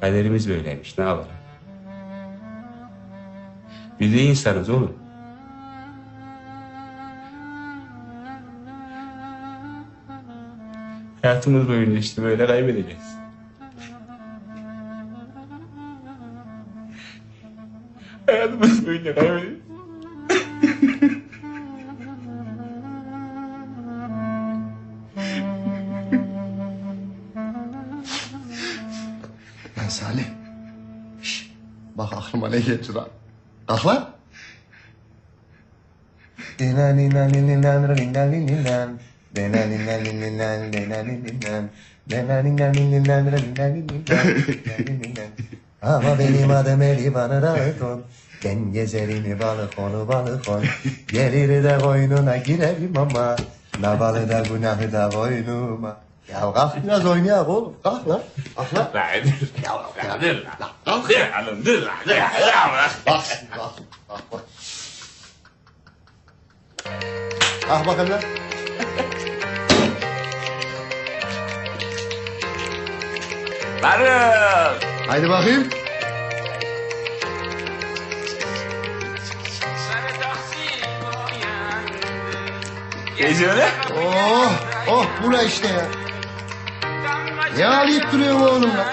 Kaderimiz böyleymiş ne yapalım. Biz de insanız oğlum. Hayatımız boyunca işte böyle kaybedeceğiz. Hayatımız boyunca kaybedeceğiz. Salih. Şş, bak aklıma ne geldi lan. Kalk lan. Ama benim adım Eli bana Dalton Ben gezerim balkonu balkon Gelir de koynuna girerim ama Navalı da günahı da boynuma Ya kalk biraz oynayak oğlum kalk lan Kalk lan Lan dur. Ya dur lan. Dur lan. Dur lan. Dur lan. Bak şimdi bak. Bak bak. Ah bakın lan. Varım. Haydi bakayım. Neyse öyle? Oh, oh bu ne işte ya. Ne ağlayıp duruyorsun oğlum lan?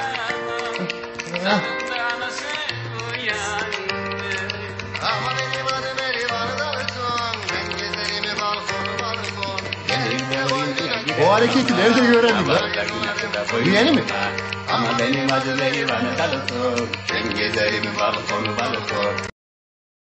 Balkon. O hareketi nerede öğrendin lan? Yeni mi? Ama benim adım Eyvan Dalıkır. Ben gezerim balkonu balkon.